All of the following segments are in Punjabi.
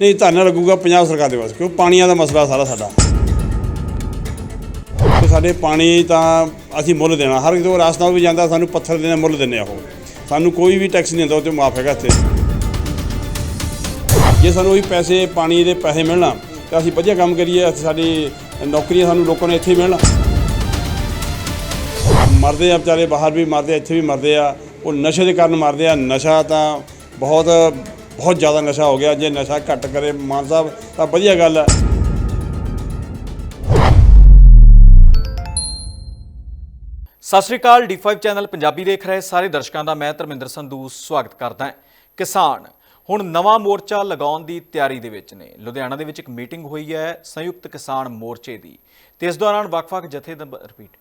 ਨਹੀਂ ਧਰਨਾ ਲੱਗੂਗਾ ਪੰਜਾਬ ਸਰਕਾਰ ਦੇ ਵਾਸਤੇ ਕਿਉਂ? ਪਾਣੀਆਂ ਦਾ ਮਸਲਾ ਸਾਰਾ ਸਾਡਾ। ਸਾਡੇ ਪਾਣੀ ਤਾਂ ਅਸੀਂ ਮੁੱਲ ਦੇਣਾ ਹਰ ਕਿਤੇ ਰਾਸਤਾ ਵੀ ਜਾਂਦਾ ਸਾਨੂੰ ਪੱਥਰ ਦੇਣਾ ਮੁੱਲ ਦਿੰਦੇ ਆ ਉਹ। ਸਾਨੂੰ ਕੋਈ ਵੀ ਟੈਕਸ ਨਹੀਂ ਦਿੰਦਾ ਉਹ ਤੇ ਮਾਫ ਹੈਗਾ ਇੱਥੇ। ਜੇ ਸਾਨੂੰ ਉਹੀ ਪੈਸੇ ਪਾਣੀ ਦੇ ਪੈਸੇ ਮਿਲਣਾ ਤਾਂ ਅਸੀਂ ਵਧੀਆ ਕੰਮ ਕਰੀਏ ਸਾਡੀ ਨੌਕਰੀਆਂ ਸਾਨੂੰ ਲੋਕਾਂ ਨੂੰ ਇੱਥੇ ਮਿਲਣਾ। ਮਰਦੇ ਆ ਵਿਚਾਰੇ ਬਾਹਰ ਵੀ ਮਰਦੇ ਆ, ਇੱਥੇ ਵੀ ਮਰਦੇ ਆ। ਉਹ ਨਸ਼ੇ ਦੇ ਕਾਰਨ ਮਰਦੇ ਆ ਨਸ਼ਾ ਤਾਂ ਬਹੁਤ ਬਹੁਤ ਜ਼ਿਆਦਾ ਨਸ਼ਾ ਹੋ ਗਿਆ, ਜੇ ਨਸ਼ਾ ਘੱਟ ਕਰੇ ਮਾਨ ਸਾਹਿਬ, ਤਾਂ ਵਧੀਆ ਗੱਲ ਹੈ ਸਤਿ ਸ਼੍ਰੀ ਅਕਾਲ D5 ਚੈਨਲ ਪੰਜਾਬੀ ਦੇਖ ਰਹੇ ਸਾਰੇ ਦਰਸ਼ਕਾਂ ਦਾ, ਮੈਂ ਧਰਮਿੰਦਰ ਸੰਧੂ, ਸਵਾਗਤ ਕਰਦਾ ਹਾਂ। ਕਿਸਾਨ, ਹੁਣ ਨਵਾਂ ਮੋਰਚਾ ਲਗਾਉਣ ਦੀ ਤਿਆਰੀ ਦੇ ਵਿੱਚ ਨੇ। ਲੁਧਿਆਣਾ ਦੇ ਵਿੱਚ ਇੱਕ ਮੀਟਿੰਗ ਹੋਈ ਹੈ ਸੰਯੁਕਤ ਕਿਸਾਨ ਮੋਰਚੇ ਦੀ। ਤੇ ਇਸ ਦੌਰਾਨ ਵੱਖ-ਵੱਖ ਜਥੇਬੰਦ ਰਿਪੀਟ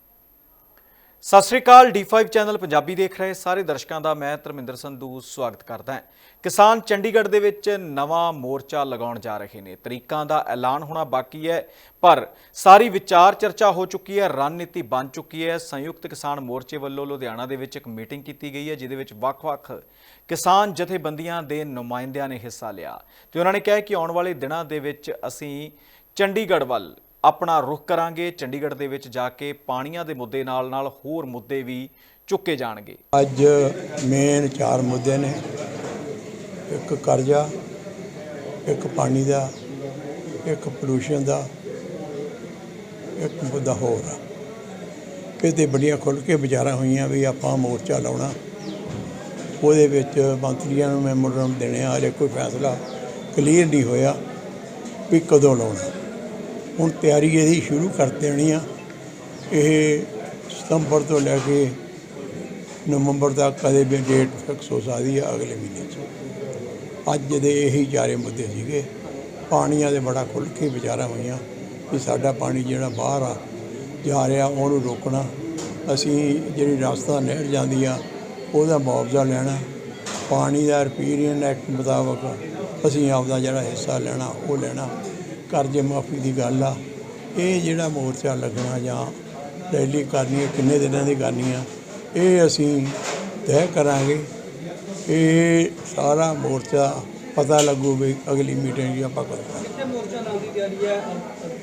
ਸਤਿ ਸ਼੍ਰੀ ਅਕਾਲ D5 ਚੈਨਲ ਪੰਜਾਬੀ ਦੇਖ ਰਹੇ ਸਾਰੇ ਦਰਸ਼ਕਾਂ ਦਾ, ਮੈਂ ਧਰਮਿੰਦਰ ਸੰਧੂ ਸਵਾਗਤ ਕਰਦਾ ਹਾਂ। ਕਿਸਾਨ ਚੰਡੀਗੜ੍ਹ ਦੇ ਵਿੱਚ ਨਵਾਂ ਮੋਰਚਾ ਲਗਾਉਣ ਜਾ ਰਹੇ ਨੇ। ਤਰੀਕਾਂ ਦਾ ਐਲਾਨ ਹੋਣਾ ਬਾਕੀ ਹੈ, ਪਰ ਸਾਰੀ ਵਿਚਾਰ ਚਰਚਾ ਹੋ ਚੁੱਕੀ ਹੈ, ਰਣਨੀਤੀ ਬਣ ਚੁੱਕੀ ਹੈ। ਸੰਯੁਕਤ ਕਿਸਾਨ ਮੋਰਚੇ ਵੱਲੋਂ ਲੁਧਿਆਣਾ ਦੇ ਵਿੱਚ ਇੱਕ ਮੀਟਿੰਗ ਕੀਤੀ ਗਈ ਹੈ, ਜਿਹਦੇ ਵਿੱਚ ਵੱਖ-ਵੱਖ ਕਿਸਾਨ ਜਥੇਬੰਦੀਆਂ ਦੇ ਨੁਮਾਇੰਦਿਆਂ ਨੇ ਹਿੱਸਾ ਲਿਆ। ਤੇ ਉਹਨਾਂ ਨੇ ਕਿਹਾ ਕਿ ਆਉਣ ਵਾਲੇ ਦਿਨਾਂ ਦੇ ਵਿੱਚ ਅਸੀਂ ਚੰਡੀਗੜ੍ਹ ਵੱਲ ਆਪਣਾ ਰੁਖ ਕਰਾਂਗੇ, ਚੰਡੀਗੜ੍ਹ ਦੇ ਵਿੱਚ ਜਾ ਕੇ ਪਾਣੀਆਂ ਦੇ ਮੁੱਦੇ ਨਾਲ ਨਾਲ ਹੋਰ ਮੁੱਦੇ ਵੀ ਚੁੱਕੇ ਜਾਣਗੇ। ਅੱਜ ਮੇਨ ਚਾਰ ਮੁੱਦੇ ਨੇ। ਇੱਕ ਕਰਜ਼ਾ, ਇੱਕ ਪਾਣੀ ਦਾ, ਇੱਕ ਪੋਲੂਸ਼ਨ ਦਾ, ਇੱਕ ਮੁੱਦਾ ਹੋਰ ਆ। ਇਹਦੇ ਬੜੀਆਂ ਖੁੱਲ੍ਹ ਕੇ ਵਿਚਾਰਾਂ ਹੋਈਆਂ ਵੀ ਆਪਾਂ ਮੋਰਚਾ ਲਾਉਣਾ, ਉਹਦੇ ਵਿੱਚ ਮੰਤਰੀਆਂ ਨੂੰ ਮੈਮੋਰੰਡਮ ਦੇਣੇ ਆ, ਹਜੇ ਕੋਈ ਫੈਸਲਾ ਕਲੀਅਰ ਨਹੀਂ ਹੋਇਆ ਵੀ ਕਦੋਂ ਲਾਉਣਾ। ਹੁਣ ਤਿਆਰੀ ਇਹਦੀ ਸ਼ੁਰੂ ਕਰ ਦੇਣੀ ਆ। ਇਹ ਸਤੰਬਰ ਤੋਂ ਲੈ ਕੇ ਨਵੰਬਰ ਤੱਕ ਕਦੇ ਵੀ ਡੇਟ ਫਿਕਸ ਹੋ ਸਕਦੀ ਆ ਅਗਲੇ ਮਹੀਨੇ 'ਚ। ਅੱਜ ਦੇ ਇਹੀ ਚਾਰੇ ਮੁੱਦੇ ਸੀਗੇ। ਪਾਣੀਆਂ ਦੇ ਬੜਾ ਖੁੱਲ੍ਹ ਕੇ ਵਿਚਾਰਾਂ ਹੋਈਆਂ ਕਿ ਸਾਡਾ ਪਾਣੀ ਜਿਹੜਾ ਬਾਹਰ ਆ, ਜਾ ਰਿਹਾ ਉਹਨੂੰ ਰੋਕਣਾ। ਅਸੀਂ ਜਿਹੜੀ ਰਸਤਾ ਨਹਿਰ ਜਾਂਦੀ ਆ, ਉਹਦਾ ਮੁਆਵਜ਼ਾ ਲੈਣਾ। ਪਾਣੀ ਦਾ ਰਪੀਰੀਅਨ ਐਕਟ ਮੁਤਾਬਕ ਅਸੀਂ ਆਪਦਾ ਜਿਹੜਾ ਹਿੱਸਾ ਲੈਣਾ, ਉਹ ਲੈਣਾ। ਕਰਜ਼ੇ ਮਾਫੀ ਦੀ ਗੱਲ ਆ। ਇਹ ਜਿਹੜਾ ਮੋਰਚਾ ਲੱਗਣਾ ਜਾਂ ਰੈਲੀ ਕਰਨੀ ਹੈ ਕਿੰਨੇ ਦਿਨਾਂ ਦੀ ਕਰਨੀ ਆ ਇਹ ਅਸੀਂ ਤੈਅ ਕਰਾਂਗੇ। ਇਹ ਸਾਰਾ ਮੋਰਚਾ ਪਤਾ ਲੱਗੂ ਵੀ ਅਗਲੀ ਮੀਟਿੰਗ ਜੀ ਆਪਾਂ ਕਰਾਂਗੇ। ਕਿੱਥੇ ਮੋਰਚਾ ਲਾਉਣ ਦੀ ਤਿਆਰੀ ਹੈ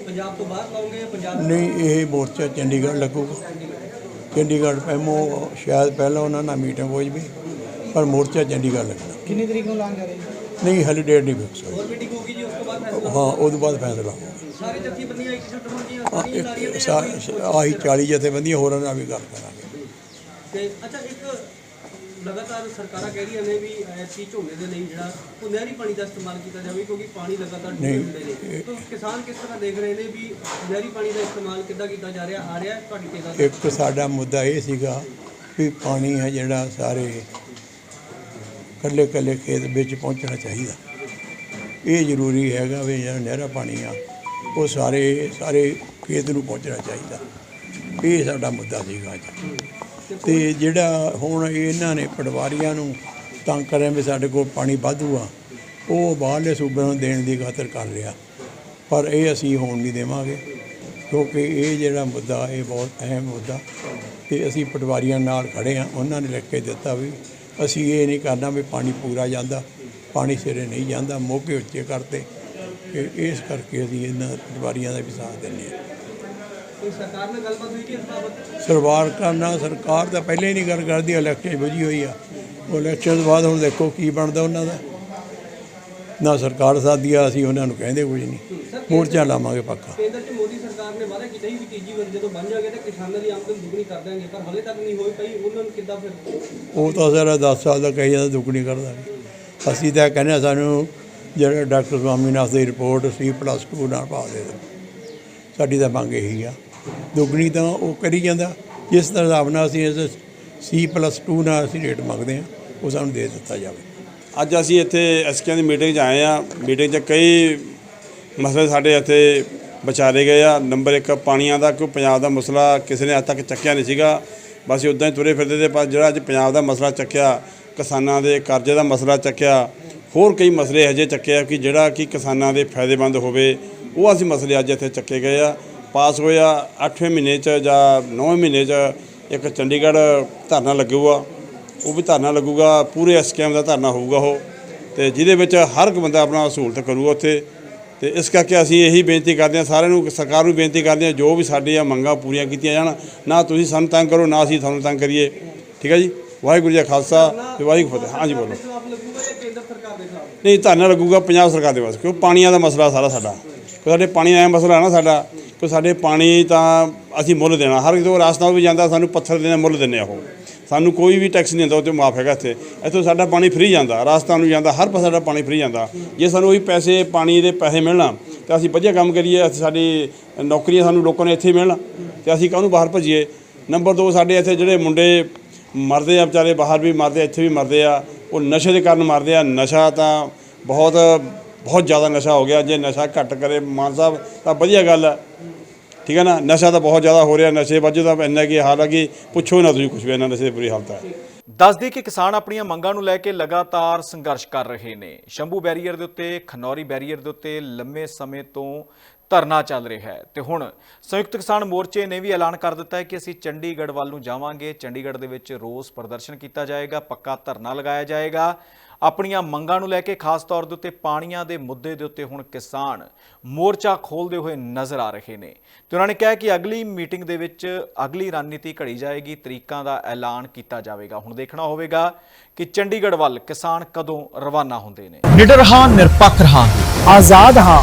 ਪੰਜਾਬ ਤੋਂ ਬਾਹਰ ਲਾਉਂਗੇ ਪੰਜਾਬ ਨਹੀਂ ਇਹ ਮੋਰਚਾ ਚੰਡੀਗੜ੍ਹ ਲੱਗੂਗਾ। ਚੰਡੀਗੜ੍ਹ ਪੈਮੋ ਸ਼ਾਇਦ ਪਹਿਲਾਂ ਉਹਨਾਂ ਨਾਲ ਮੀਟਿੰਗ ਹੋ ਜਵੇ ਪਰ ਮੋਰਚਾ ਚੰਡੀਗੜ੍ਹ ਲੱਗਣਾ। ਕਿੰਨੀ ਤਰੀਕ ਨੂੰ ਲਾਉਣ ਜਾ ਰਹੇ ਨਹੀਂ ਹਲੇ ਡੇਟ ਨਹੀਂ ਫਿਕਸ ਹੋਈ। ਹੋਰ ਮੀਟਿੰਗ ਹੋਊਗੀ ਜੀ ਉਸ ਤੋਂ ਬਾਅਦ ਫੈਸਲਾ ਹਾਂ ਉਹ ਤੋਂ ਬਾਅਦ ਫੈਸਲਾ ਹੋਊਗਾ ਸਾਰੇ ਜਥੇਬੰਦੀਆਂ ਇੱਕ ਜੁੱਟ ਹੋਣਗੀਆਂ ਹਾਂ, ਸਾਰੀਆਂ ਲਾ ਰਹੀਆਂ ਇੱਕ ਨੇ ਸਾ- ਆਹੀ 40 ਜਥੇਬੰਦੀਆਂ ਹੋਰਾਂ ਨਾਲ ਵੀ ਗੱਲ ਕਰਾਂਗੇ। ਤੇ ਅੱਛਾ ਇੱਕ ਲਗਾਤਾਰ ਸਰਕਾਰਾਂ ਕਹਿ ਰਹੀਆਂ ਨੇ ਵੀ ਐਸੀ ਝੋਨੇ ਦੇ ਲਈ ਜਿਹੜਾ ਉਹ ਨਹਿਰੀ ਪਾਣੀ ਦਾ ਇਸਤੇਮਾਲ ਕੀਤਾ ਜਾਵੇ ਕਿਉਂਕਿ ਪਾਣੀ ਲਗਾਤਾਰ ਨੇ। ਤਾਂ ਕਿਸਾਨ ਕਿਸ ਤਰ੍ਹਾਂ ਦੇਖ ਰਹੇ ਨੇ ਵੀ ਨਹਿਰੀ ਪਾਣੀ ਦਾ ਇਸਤੇਮਾਲ ਕਿੱਦਾਂ ਕੀਤਾ ਜਾ ਰਿਹਾ ਆ ਰਿਹਾ ਤੁਹਾਡੀ ਤੇ ਗੱਲ? ਇੱਕ ਸਾਡਾ ਮੁੱਦਾ ਇਹ ਸੀਗਾ ਵੀ ਪਾਣੀ ਹੈ ਜਿਹੜਾ ਸਾਰੇ ਕੱਲੇ ਕੱਲੇ ਖੇਤ ਵਿੱਚ ਪਹੁੰਚਣਾ ਚਾਹੀਦਾ। ਇਹ ਜ਼ਰੂਰੀ ਹੈਗਾ ਵੀ ਜਿਹੜਾ ਨਹਿਰਾ ਪਾਣੀ ਆ ਉਹ ਸਾਰੇ ਸਾਰੇ ਖੇਤ ਨੂੰ ਪਹੁੰਚਣਾ ਚਾਹੀਦਾ। ਇਹ ਸਾਡਾ ਮੁੱਦਾ ਸੀਗਾ ਅੱਜ। ਤੇ ਜਿਹੜਾ ਹੁਣ ਇਹਨਾਂ ਨੇ ਪਟਵਾਰੀਆਂ ਨੂੰ ਤੰਗ ਕਰਿਆ ਵੀ ਸਾਡੇ ਕੋਲ ਪਾਣੀ ਵਾਧੂ ਆ, ਉਹ ਬਾਹਰਲੇ ਸੂਬਿਆਂ ਨੂੰ ਦੇਣ ਦੀ ਖਾਤਰ ਕਰ ਰਿਹਾ। ਪਰ ਇਹ ਅਸੀਂ ਹੋਣ ਨਹੀਂ ਦੇਵਾਂਗੇ, ਕਿਉਂਕਿ ਇਹ ਜਿਹੜਾ ਮੁੱਦਾ, ਇਹ ਬਹੁਤ ਅਹਿਮ ਮੁੱਦਾ। ਤੇ ਅਸੀਂ ਪਟਵਾਰੀਆਂ ਨਾਲ ਖੜੇ ਆ ਉਹਨਾਂ ਨੇ ਲਿਖ ਕੇ ਦਿੱਤਾ ਵੀ ਅਸੀਂ ਇਹ ਨਹੀਂ ਕਰਨਾ ਵੀ ਪਾਣੀ ਪੂਰਾ ਜਾਂਦਾ ਪਾਣੀ ਸਿਰੇ ਨਹੀਂ ਜਾਂਦਾ ਮੋਗੇ ਉੱਚੇ ਕਰਤੇ। ਇਸ ਕਰਕੇ ਅਸੀਂ ਇਹਨਾਂ ਪਟਵਾਰੀਆਂ ਦਾ ਵੀ ਸਾਥ ਦਿੰਦੇ ਹਾਂ। ਸਰਕਾਰ ਨਾਲ ਗੱਲਬਾਤ ਹੋਈ ਕਿ ਇਸ ਬਾਬਤ? ਸਰਕਾਰ ਕਰਨਾ ਸਰਕਾਰ ਤਾਂ ਪਹਿਲੇ ਹੀ ਨਹੀਂ ਗੱਲ ਕਰਦੀ ਇਲੈਕਸ਼ਨ ਬੁਝੀ ਹੋਈ ਆ। ਉਹ ਇਲੈਕਸ਼ਨ ਤੋਂ ਬਾਅਦ ਹੁਣ ਦੇਖੋ ਕੀ ਬਣਦਾ ਉਹਨਾਂ ਦਾ। ਨਾ ਸਰਕਾਰ ਸਾਦੀ ਆ ਅਸੀਂ ਉਹਨਾਂ ਨੂੰ ਕਹਿੰਦੇ ਕੁਝ ਨਹੀਂ। ਮੋਰਚਾ ਲਾਵਾਂਗੇ ਪੱਕਾ। ਕੇਂਦਰ 'ਚ ਮੋਦੀ ਸਰਕਾਰ ਨੇ ਵਾਅਦਾ ਕੀਤਾ ਸੀ ਵੀ ਤੀਜੀ ਵਾਰ ਜਦੋਂ ਬਣ ਜਾਗੇ ਤਾਂ ਕਿਸਾਨਾਂ ਦੀ ਆਮਦਨ ਦੁੱਗਣੀ ਕਰ ਦਾਂਗੇ ਪਰ ਹਲੇ ਤੱਕ ਨਹੀਂ ਹੋਈ ਪਈ ਉਹਨਾਂ ਨੂੰ ਕਿੱਦਾਂ ਫਿਰ ਉਹ ਤਾਂ ਸਾਰਾ 10 ਸਾਲ ਦਾ ਕਹੀ ਜਾਂਦਾ ਦੁੱਗਣੀ ਕਰਦਾ ਅਸੀਂ ਤਾਂ ਕਹਿੰਦੇ ਹਾਂ ਸਾਨੂੰ ਜਿਹੜਾ ਡਾਕਟਰ ਸਵਾਮੀਨਾਥ ਦੀ ਰਿਪੋਰਟ ਸੀ ਪਲੱਸ 2 ਨਾਲ ਪਾ ਦੇ ਦਿਓ। ਸਾਡੀ ਤਾਂ ਮੰਗ ਇਹੀ ਆ। ਦੁੱਗਣੀ ਤਾਂ ਉਹ ਕਰੀ ਜਾਂਦਾ। ਜਿਸ ਤਰ੍ਹਾਂ ਨਾਲ ਅਸੀਂ ਇਸ ਸੀ ਪਲੱਸ 2 ਨਾਲ ਅਸੀਂ ਰੇਟ ਮੰਗਦੇ ਹਾਂ ਉਹ ਸਾਨੂੰ ਦੇ ਦਿੱਤਾ ਜਾਵੇ। ਅੱਜ ਅਸੀਂ ਇੱਥੇ ਐਸਕਿਆਂ ਦੀ ਮੀਟਿੰਗ 'ਚ ਆਏ ਆ ਮੀਟਿੰਗ 'ਚ ਕਈ ਮਸਲੇ ਸਾਡੇ ਇੱਥੇ ਵਿਚਾਰੇ ਗਏ ਆ। ਨੰਬਰ 1 ਪਾਣੀਆਂ ਦਾ ਕਿਉਂ ਪੰਜਾਬ ਦਾ ਮਸਲਾ ਕਿਸੇ ਨੇ ਅੱਜ ਤੱਕ ਚੱਕਿਆ ਨਹੀਂ ਸੀਗਾ। ਬਸ ਉਦਾਂ ਹੀ ਤੁਰੇ ਫਿਰਦੇ ਤੇ ਪਰ ਜਿਹੜਾ ਅੱਜ ਪੰਜਾਬ ਦਾ ਮਸਲਾ ਚੱਕਿਆ, ਕਿਸਾਨਾਂ ਦੇ ਕਰਜ਼ੇ ਦਾ ਮਸਲਾ ਚੱਕਿਆ, ਹੋਰ ਕਈ ਮਸਲੇ ਹਜੇ ਆ ਕਿ ਜਿਹੜਾ ਕਿ ਕਿਸਾਨਾਂ ਦੇ ਫਾਇਦੇਮੰਦ ਹੋਵੇ, ਉਹ ਅਸੀਂ ਮਸਲੇ ਅੱਜ ਇੱਥੇ ਚੱਕੇ ਗਏ ਆ। ਪਾਸ ਹੋਇਆ 8ਵੇਂ ਮਹੀਨੇ 'ਚ ਜਾਂ 9ਵੇਂ ਮਹੀਨੇ 'ਚ ਇੱਕ ਚੰਡੀਗੜ੍ਹ ਧਰਨਾ ਲੱਗੂਗਾ। ਉਹ ਵੀ ਧਰਨਾ ਲੱਗੂਗਾ, ਪੂਰੇ ਐਸਕੇਐਮ ਦਾ ਧਰਨਾ ਹੋਊਗਾ ਉਹ। ਤੇ ਜਿਹਦੇ ਵਿੱਚ ਹਰ ਇੱਕ ਬੰਦਾ ਆਪਣਾ ਸਹੂਲਤ ਕਰੂਗਾ ਉੱਥੇ। ਤੇ ਇਸ ਕਰਕੇ ਅਸੀਂ ਇਹੀ ਬੇਨਤੀ ਕਰਦੇ ਹਾਂ, ਸਾਰਿਆਂ ਨੂੰ, ਸਰਕਾਰ ਨੂੰ ਬੇਨਤੀ ਕਰਦੇ ਹਾਂ, ਜੋ ਵੀ ਸਾਡੀਆਂ ਮੰਗਾਂ ਪੂਰੀਆਂ ਕੀਤੀਆਂ ਜਾਣ, ਨਾ ਤੁਸੀਂ ਸਾਨੂੰ ਤੰਗ ਕਰੋ, ਨਾ ਅਸੀਂ ਤੁਹਾਨੂੰ ਤੰਗ ਕਰੀਏ। ਠੀਕ ਹੈ ਜੀ? ਵਾਹਿਗੁਰੂ ਜੀ ਖਾਲਸਾ ਤੇ ਵਾਹਿਗੁਰੂ ਫਤਿਹ। ਹਾਂਜੀ, ਬੋਲੋ। ਨਹੀਂ, ਧਰਨਾ ਲੱਗੂਗਾ ਪੰਜਾਬ ਸਰਕਾਰ ਦੇ ਵਾਸਤੇ ਕਿਉਂ ਪਾਣੀਆਂ ਦਾ ਮਸਲਾ ਸਾਰਾ ਸਾਡਾ। ਕਿਉਂ ਸਾਡੇ ਪਾਣੀ ਦਾ ਐਂ ਮਸਲਾ ਹੈ ਨਾ ਸਾਡਾ ਕਿ ਸਾਡੇ ਪਾਣੀ ਤਾਂ ਅਸੀਂ ਮੁੱਲ ਦੇਣਾ। ਹਰ ਕਿਤੇ ਰਾਸਤਾ ਵੀ ਜਾਂਦਾ, ਸਾਨੂੰ ਪੱਥਰ ਦੇਣਾ, ਮੁੱਲ ਦਿੰਦੇ ਆ ਉਹ। ਸਾਨੂੰ ਕੋਈ ਵੀ ਟੈਕਸ ਨਹੀਂ ਹੁੰਦਾ ਉਹ ਤੇ ਮਾਫ ਹੈਗਾ ਇੱਥੇ। ਇੱਥੋਂ ਸਾਡਾ ਪਾਣੀ ਫ੍ਰੀ ਜਾਂਦਾ ਰਾਸਤਾ ਨੂੰ ਜਾਂਦਾ, ਹਰ ਪਾਸੇ ਸਾਡਾ ਪਾਣੀ ਫ੍ਰੀ ਜਾਂਦਾ। ਜੇ ਸਾਨੂੰ ਉਹੀ ਪੈਸੇ, ਪਾਣੀ ਦੇ ਪੈਸੇ ਮਿਲਣਾ, ਤਾਂ ਅਸੀਂ ਵਧੀਆ ਕੰਮ ਕਰੀਏ ਸਾਡੀ ਨੌਕਰੀਆਂ ਸਾਨੂੰ ਲੋਕਾਂ ਨੇ ਇੱਥੇ ਹੀ ਮਿਲਣ, ਤੇ ਅਸੀਂ ਕਾਹਨੂੰ ਬਾਹਰ ਭੱਜੀਏ? ਨੰਬਰ 2 ਸਾਡੇ ਇੱਥੇ ਜਿਹੜੇ ਮੁੰਡੇ ਮਰਦੇ ਆ, ਵਿਚਾਰੇ ਬਾਹਰ ਵੀ ਮਰਦੇ ਆ, ਇੱਥੇ ਵੀ ਮਰਦੇ ਆ, ਉਹ ਨਸ਼ੇ ਦੇ ਕਾਰਨ ਮਰਦੇ ਆ। ਨਸ਼ਾ ਤਾਂ ਬਹੁਤ ਬਹੁਤ ਜ਼ਿਆਦਾ ਨਸ਼ਾ ਹੋ ਗਿਆ। ਜੇ ਨਸ਼ਾ ਘੱਟ ਕਰੇ, ਮਾਨ ਸਾਹਿਬ, ਤਾਂ ਵਧੀਆ ਗੱਲ ਹੈ ਠੀਕ ਹੈ ਨਾ? ਨਸ਼ਾ ਤਾਂ ਬਹੁਤ ਜ਼ਿਆਦਾ ਹੋ ਰਿਹਾ, ਨਸ਼ੇ ਵਜੋਂ ਤਾਂ ਇੰਨਾ ਕਿ ਹਾਲਾਂਕਿ ਪੁੱਛੋ ਨਾ ਤੁਸੀਂ ਕੁਝ ਵੀ ਇਹਨਾਂ ਨਸ਼ੇ ਦੀ ਬੁਰੀ ਹਾਲਤ ਹੈ ਦੱਸਦੀ ਕਿ ਕਿਸਾਨ ਆਪਣੀਆਂ ਮੰਗਾਂ ਨੂੰ ਲੈ ਕੇ ਲਗਾਤਾਰ ਸੰਘਰਸ਼ ਕਰ ਰਹੇ ਨੇ। ਸ਼ੰਭੂ ਬੈਰੀਅਰ ਦੇ ਉੱਤੇ, ਖਨੌਰੀ ਬੈਰੀਅਰ ਦੇ ਉੱਤੇ ਲੰਮੇ ਸਮੇਂ ਤੋਂ ਧਰਨਾ ਚੱਲ ਰਿਹਾ ਹੈ। ਤੇ ਹੁਣ ਸੰਯੁਕਤ ਕਿਸਾਨ ਮੋਰਚੇ ਨੇ ਵੀ ਐਲਾਨ ਕਰ ਦਿੱਤਾ ਹੈ ਕਿ ਅਸੀਂ ਚੰਡੀਗੜ੍ਹ ਵੱਲ ਨੂੰ ਜਾਵਾਂਗੇ। ਚੰਡੀਗੜ੍ਹ ਦੇ ਵਿੱਚ ਰੋਸ ਪ੍ਰਦਰਸ਼ਨ ਕੀਤਾ ਜਾਏਗਾ, ਪੱਕਾ ਧਰਨਾ ਲਗਾਇਆ ਜਾਏਗਾ। ਆਪਣੀਆਂ ਮੰਗਾਂ ਨੂੰ ਲੈ ਕੇ ਖਾਸ ਤੌਰ ਦੇ ਉੱਤੇ ਪਾਣੀਆਂ ਦੇ ਮੁੱਦੇ ਦੇ ਉੱਤੇ ਹੁਣ ਕਿਸਾਨ ਮੋਰਚਾ ਖੋਲਦੇ ਹੋਏ ਨਜ਼ਰ ਆ ਰਹੇ ਨੇ। ਤੇ ਉਹਨਾਂ ਨੇ ਕਿਹਾ ਕਿ ਅਗਲੀ ਮੀਟਿੰਗ ਦੇ ਵਿੱਚ ਅਗਲੀ ਰਣਨੀਤੀ ਘੜੀ ਜਾਏਗੀ, ਤਰੀਕਾਂ ਦਾ ਐਲਾਨ ਕੀਤਾ ਜਾਵੇਗਾ। ਹੁਣ ਦੇਖਣਾ ਹੋਵੇਗਾ ਕਿ ਚੰਡੀਗੜ੍ਹ ਵੱਲ ਕਿਸਾਨ ਕਦੋਂ ਰਵਾਨਾ ਹੁੰਦੇ ਨੇ। ਨਿਡਰ ਹਾਂ, ਨਿਰਪੱਖ ਹਾਂ ਆਜ਼ਾਦ ਹਾਂ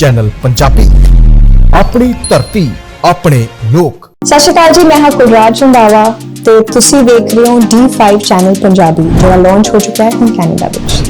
ਚੈਨਲ ਪੰਜਾਬੀ। ਆਪਣੀ ਧਰਤੀ, ਆਪਣੇ ਲੋਕ। ਸਤਿ ਸ਼੍ਰੀ ਅਕਾਲ ਜੀ, ਮੈਂ ਹਾਂ ਕੁਲਰਾਜ ਰੰਧਾਵਾ ਤੇ ਤੁਸੀਂ ਵੇਖ ਰਹੇ ਹੋ D5 ਚੈਨਲ ਪੰਜਾਬੀ, ਜਿਹੜਾ ਲਾਂਚ ਹੋ ਚੁੱਕਾ ਹੈ ਕੈਨੇਡਾ ਵਿੱਚ।